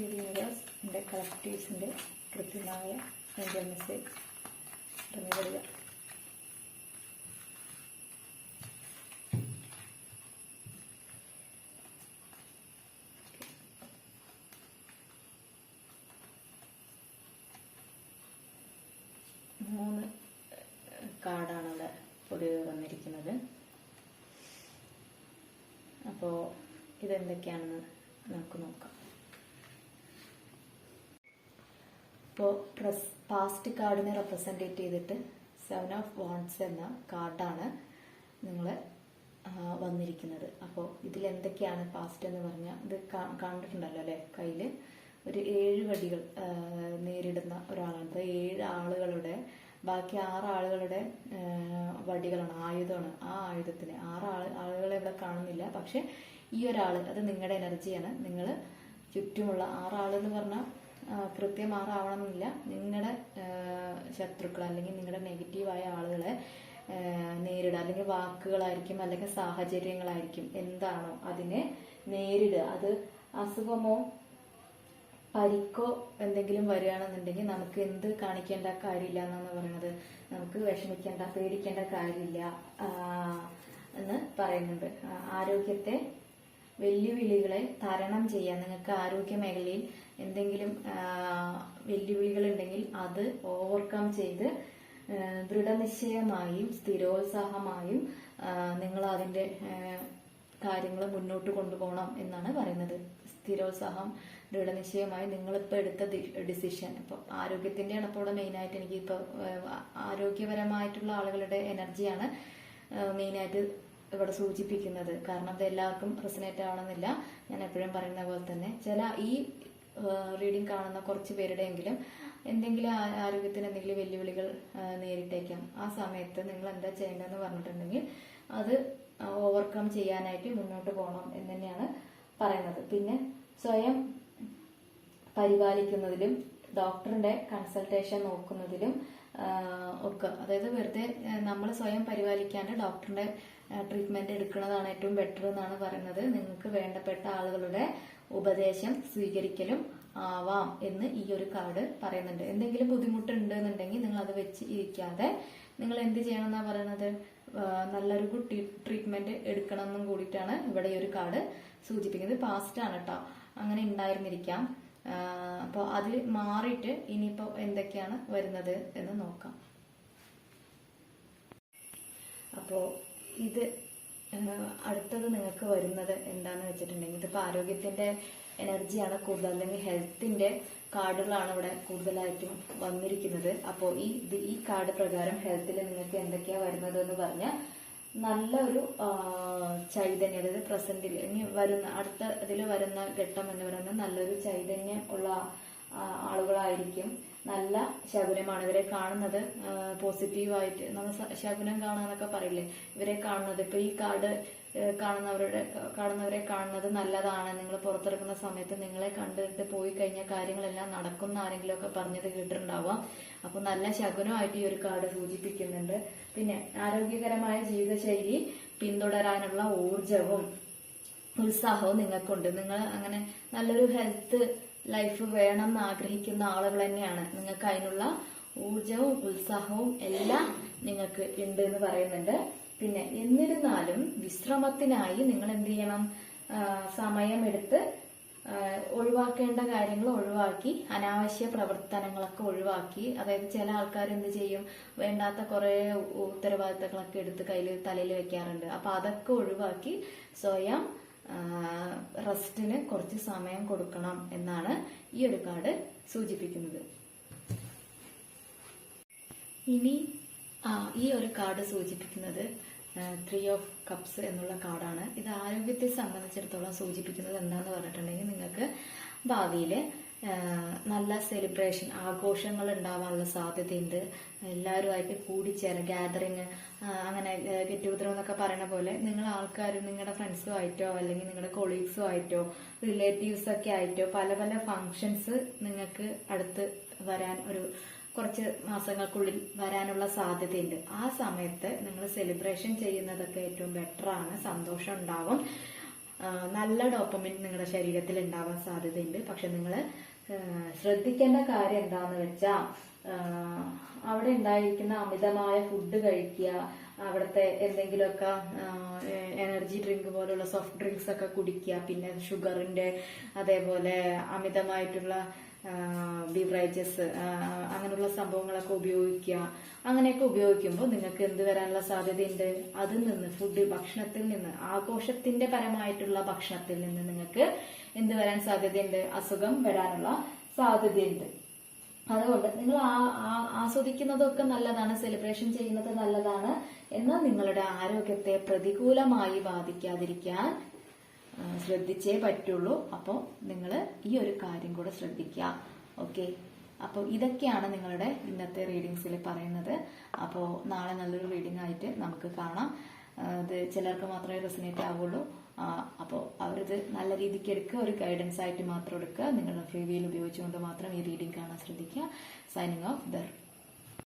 Universe എന്റെ കളക്റ്റീവ്സിന്റെ കൃത്യമായ എന്റെ മെസ്സേജ് വരിക മൂന്ന് കാർഡാണ് ഇവിടെ പൊതുവെ വന്നിരിക്കുന്നത്. അപ്പോൾ ഇതെന്തൊക്കെയാണെന്ന് നമുക്ക് നോക്കാം. ഇപ്പോൾ പ്രസ് പാസ്റ്റ് കാർഡിനെ റെപ്രസെന്റേറ്റ് ചെയ്തിട്ട് സെവൻ ഓഫ് വാൺസ് എന്ന കാർഡാണ് നിങ്ങൾ വന്നിരിക്കുന്നത്. അപ്പോൾ ഇതിൽ എന്തൊക്കെയാണ് പാസ്റ്റ് എന്ന് പറഞ്ഞാൽ ഇത് കണ്ടിട്ടുണ്ടല്ലോ അല്ലേ? കയ്യിൽ ഒരു ഏഴ് വടികൾ നേരിടുന്ന ഒരാളാണ്. അപ്പോൾ ഏഴ് ആളുകളുടെ ബാക്കി ആറ് ആളുകളുടെ വടികളാണ് ആയുധമാണ്. ആ ആയുധത്തിന് ആറ് ആൾ ആളുകളെ ഇവിടെ കാണുന്നില്ല. പക്ഷെ ഈ ഒരാൾ അത് നിങ്ങളുടെ എനർജിയാണ് നിങ്ങൾ ചുറ്റുമുള്ള എന്ന് പറഞ്ഞാൽ എന്നില്ല നിങ്ങളുടെ ശത്രുക്കൾ അല്ലെങ്കിൽ നിങ്ങളുടെ നെഗറ്റീവായ ആളുകളെ നേരിടുക. അല്ലെങ്കിൽ വാക്കുകളായിരിക്കും അല്ലെങ്കിൽ സാഹചര്യങ്ങളായിരിക്കും എന്താണോ അതിനെ നേരിടുക. അത് അസുഖമോ പരിക്കോ എന്തെങ്കിലും വരികയാണെന്നുണ്ടെങ്കിൽ നമുക്ക് എന്ത് കാണിക്കേണ്ട കാര്യമില്ല എന്നാണ് പറയുന്നത്. നമുക്ക് വിഷമിക്കേണ്ട പേടിക്കേണ്ട കാര്യമില്ല എന്ന് പറയുന്നുണ്ട്. ആരോഗ്യത്തെ വെല്ലുവിളികളെ തരണം ചെയ്യാൻ നിങ്ങൾക്ക് ആരോഗ്യ മേഖലയിൽ എന്തെങ്കിലും വെല്ലുവിളികൾ ഉണ്ടെങ്കിൽ അത് ഓവർകം ചെയ്ത് ദൃഢനിശ്ചയമായും സ്ഥിരോത്സാഹമായും നിങ്ങൾ അതിന്റെ കാര്യങ്ങൾ മുന്നോട്ട് കൊണ്ടുപോകണം എന്നാണ് പറയുന്നത്. സ്ഥിരോത്സാഹം ദൃഢനിശ്ചയമായി നിങ്ങളിപ്പോൾ എടുത്ത ഡിസിഷൻ ഇപ്പോൾ ആരോഗ്യത്തിന്റെയാണ് ഇപ്പോൾ ഇവിടെ മെയിനായിട്ട് എനിക്ക് ഇപ്പോൾ ആരോഗ്യപരമായിട്ടുള്ള ആളുകളുടെ എനർജിയാണ് മെയിനായിട്ട് ഇവിടെ സൂചിപ്പിക്കുന്നത്. കാരണം ഇത് എല്ലാവർക്കും റെസിനേറ്റ് ആവണമെന്നില്ല. ഞാൻ എപ്പോഴും പറയുന്ന പോലെ തന്നെ ചില ഈ റീഡിംഗ് കാണുന്ന കുറച്ച് പേരുടെയെങ്കിലും എന്തെങ്കിലും ആരോഗ്യത്തിന് എന്തെങ്കിലും വെല്ലുവിളികൾ നേരിട്ടേക്കാം. ആ സമയത്ത് നിങ്ങൾ എന്താ ചെയ്യേണ്ടതെന്ന് പറഞ്ഞിട്ടുണ്ടെങ്കിൽ അത് ഓവർകം ചെയ്യാനായിട്ട് മുന്നോട്ട് പോകണം എന്ന് തന്നെയാണ് പറയുന്നത്. പിന്നെ സ്വയം പരിപാലിക്കുന്നതിലും ഡോക്ടറിന്റെ കൺസൾട്ടേഷൻ നോക്കുന്നതിലും ഒക്കെ. അതായത് വെറുതെ നമ്മൾ സ്വയം പരിപാലിക്കാണ്ട് ഡോക്ടറിന്റെ ട്രീറ്റ്മെന്റ് എടുക്കുന്നതാണ് ഏറ്റവും ബെറ്റർ എന്നാണ് പറയുന്നത്. നിങ്ങൾക്ക് വേണ്ടപ്പെട്ട ആളുകളുടെ ഉപദേശം സ്വീകരിക്കലും ആവാം എന്ന് ഈ ഒരു കാർഡ് പറയുന്നുണ്ട്. എന്തെങ്കിലും ബുദ്ധിമുട്ടുണ്ട് എന്നുണ്ടെങ്കിൽ നിങ്ങൾ അത് വെച്ച് ഇരിക്കാതെ നിങ്ങൾ എന്ത് ചെയ്യണം എന്നാ പറയുന്നത് നല്ലൊരു ഗുഡ് ട്രീറ്റ്മെന്റ് എടുക്കണം എന്നും കൂടിയിട്ടാണ് ഇവിടെ ഈ ഒരു കാർഡ് സൂചിപ്പിക്കുന്നത്. പാസ്റ്റ് ആണ് കേട്ടോ അങ്ങനെ ഉണ്ടായിരുന്നിരിക്കാം. അപ്പോൾ അത് മാറിയിട്ട് ഇനിയിപ്പോൾ എന്തൊക്കെയാണ് വരുന്നത് എന്ന് നോക്കാം. അപ്പോൾ ഇത് അടുത്തത് നിങ്ങൾക്ക് വരുന്നത് എന്താണെന്ന് വെച്ചിട്ടുണ്ടെങ്കിൽ ഇതിപ്പോൾ ആരോഗ്യത്തിന്റെ എനർജിയാണ് കൂടുതൽ അല്ലെങ്കിൽ ഹെൽത്തിന്റെ കാർഡുകളാണ് ഇവിടെ കൂടുതലായിട്ടും വന്നിരിക്കുന്നത്. അപ്പോൾ ഈ ഈ കാർഡ് പ്രകാരം ഹെൽത്തിൽ നിങ്ങൾക്ക് എന്തൊക്കെയാണ് വരുന്നത് എന്ന് പറഞ്ഞാൽ നല്ലൊരു ചൈതന്യം അതായത് പ്രസന്റിൽ ഇനി വരുന്ന അടുത്ത ഇതിൽ വരുന്ന ഘട്ടം എന്ന് പറയുന്നത് നല്ലൊരു ചൈതന്യം ഉള്ള ആളുകളായിരിക്കും. നല്ല ശകുനമാണ് ഇവരെ കാണുന്നത്. പോസിറ്റീവായിട്ട് നമ്മൾ ശകുനം കാണാന്നൊക്കെ പറയില്ലേ? ഇവരെ കാണുന്നത്. ഇപ്പൊ ഈ കാർഡ് കാണുന്നവരുടെ കാണുന്നവരെ കാണുന്നത് നല്ലതാണ്. നിങ്ങൾ പുറത്തിറക്കുന്ന സമയത്ത് നിങ്ങളെ കണ്ടിട്ട് പോയി കഴിഞ്ഞാൽ കാര്യങ്ങളെല്ലാം നടക്കുന്ന ആരെങ്കിലും ഒക്കെ പറഞ്ഞത് കേട്ടിട്ടുണ്ടാവാം. അപ്പൊ നല്ല ശകുനമായിട്ട് ഈ ഒരു കാർഡ് സൂചിപ്പിക്കുന്നുണ്ട്. പിന്നെ ആരോഗ്യകരമായ ജീവിതശൈലി പിന്തുടരാനുള്ള ഊർജവും ഉത്സാഹവും നിങ്ങൾക്കുണ്ട്. നിങ്ങൾ അങ്ങനെ നല്ലൊരു ഹെൽത്ത് ലൈഫ് വേണം എന്ന് ആഗ്രഹിക്കുന്ന ആളുകൾ തന്നെയാണ്. നിങ്ങൾക്ക് അതിനുള്ള ഊർജവും ഉത്സാഹവും എല്ലാം നിങ്ങൾക്ക് ഉണ്ട് എന്ന് പറയുന്നുണ്ട്. പിന്നെ എന്നിരുന്നാലും വിശ്രമത്തിനായി നിങ്ങൾ എന്ത് ചെയ്യണം? സമയമെടുത്ത് ഒഴിവാക്കേണ്ട കാര്യങ്ങൾ ഒഴിവാക്കി അനാവശ്യ പ്രവർത്തനങ്ങളൊക്കെ ഒഴിവാക്കി. അതായത് ചില ആൾക്കാർ എന്ത് ചെയ്യും? വേണ്ടാത്ത കുറെ ഉത്തരവാദിത്തങ്ങളൊക്കെ എടുത്ത് കയ്യിൽ തലയിൽ വെക്കാറുണ്ട്. അപ്പൊ അതൊക്കെ ഒഴിവാക്കി സ്വയം റെസ്റ്റിന് കുറച്ച് സമയം കൊടുക്കണം എന്നാണ് ഈ ഒരു കാർഡ് സൂചിപ്പിക്കുന്നത്. ഇനി ആ ഈ ഒരു കാർഡ് സൂചിപ്പിക്കുന്നത് ത്രീ ഓഫ് കപ്സ് എന്നുള്ള കാർഡാണ്. ഇത് ആരോഗ്യത്തെ സംബന്ധിച്ചിടത്തോളം സൂചിപ്പിക്കുന്നത് എന്താന്ന് പറഞ്ഞിട്ടുണ്ടെങ്കിൽ നിങ്ങൾക്ക് ഭാവിയിൽ നല്ല സെലിബ്രേഷൻ ആഘോഷങ്ങൾ ഉണ്ടാവാനുള്ള സാധ്യതയുണ്ട്. എല്ലാവരുമായിട്ട് കൂടിച്ചേര ഗാദറിങ് അങ്ങനെ ഗെറ്റ് ടുഗദർ എന്നൊക്കെ പറയുന്ന പോലെ നിങ്ങൾ ആൾക്കാർ നിങ്ങളുടെ ഫ്രണ്ട്സും ആയിട്ടോ അല്ലെങ്കിൽ നിങ്ങളുടെ കൊളീഗ്സും ആയിട്ടോ റിലേറ്റീവ്സ് ഒക്കെ ആയിട്ടോ പല പല ഫങ്ഷൻസ് നിങ്ങൾക്ക് അടുത്ത് വരാൻ ഒരു കുറച്ച് മാസങ്ങൾക്കുള്ളിൽ വരാനുള്ള സാധ്യതയുണ്ട്. ആ സമയത്ത് നിങ്ങൾ സെലിബ്രേഷൻ ചെയ്യുന്നതൊക്കെ ഏറ്റവും ബെറ്ററാണ് സന്തോഷം ഉണ്ടാവും. നല്ല ഡോപ്പമിൻ നിങ്ങളുടെ ശരീരത്തിൽ ഉണ്ടാവാൻ സാധ്യതയുണ്ട്. പക്ഷെ നിങ്ങൾ ശ്രദ്ധിക്കേണ്ട കാര്യം എന്താന്ന് വെച്ചാൽ അവിടെ ഉണ്ടായിരിക്കുന്ന അമിതമായ ഫുഡ് കഴിക്കുക അവിടുത്തെ എന്തെങ്കിലുമൊക്കെ എനർജി ഡ്രിങ്ക് പോലുള്ള സോഫ്റ്റ് ഡ്രിങ്ക്സ് ഒക്കെ കുടിക്കുക പിന്നെ ഷുഗറിന്റെ അതേപോലെ അമിതമായിട്ടുള്ള ബിവറേജസ് അങ്ങനെയുള്ള സംഭവങ്ങളൊക്കെ ഉപയോഗിക്കുക. അങ്ങനെയൊക്കെ ഉപയോഗിക്കുമ്പോൾ നിങ്ങൾക്ക് എന്ത് വരാനുള്ള സാധ്യതയുണ്ട്? അതിൽ നിന്ന് ഫുഡ് ഭക്ഷണത്തിൽ നിന്ന് ആഘോഷത്തിന്റെ പരമായിട്ടുള്ള ഭക്ഷണത്തിൽ നിന്ന് നിങ്ങൾക്ക് എന്ത് വരാൻ സാധ്യതയുണ്ട്? അസുഖം വരാനുള്ള സാധ്യതയുണ്ട്. അതുകൊണ്ട് നിങ്ങൾ ആസ്വദിക്കുന്നതൊക്കെ നല്ലതാണ് സെലിബ്രേഷൻ ചെയ്യുന്നത് നല്ലതാണ്. എന്നാൽ നിങ്ങളുടെ ആരോഗ്യത്തെ പ്രതികൂലമായി ബാധിക്കാതിരിക്കാൻ ശ്രദ്ധിച്ചേ പറ്റുള്ളൂ. അപ്പോൾ നിങ്ങൾ ഈ ഒരു കാര്യം കൂടെ ശ്രദ്ധിക്കുക. ഓക്കെ? അപ്പോൾ ഇതൊക്കെയാണ് നിങ്ങളുടെ ഇന്നത്തെ റീഡിങ്സിൽ പറയുന്നത്. അപ്പോൾ നാളെ നല്ലൊരു റീഡിംഗ് ആയിട്ട് നമുക്ക് കാണാം. ഇത് ചിലർക്ക് മാത്രമേ റെസിനേറ്റ് ആവുള്ളൂ. അപ്പോൾ അവരിത് നല്ല രീതിക്ക് എടുക്കുക. ഒരു ഗൈഡൻസ് ആയിട്ട് മാത്രം എടുക്കുക. നിങ്ങളുടെ ഫ്രീ വീൽ ഉപയോഗിച്ചുകൊണ്ട് മാത്രം ഈ റീഡിംഗ് കാണാൻ ശ്രദ്ധിക്കുക. Signing off there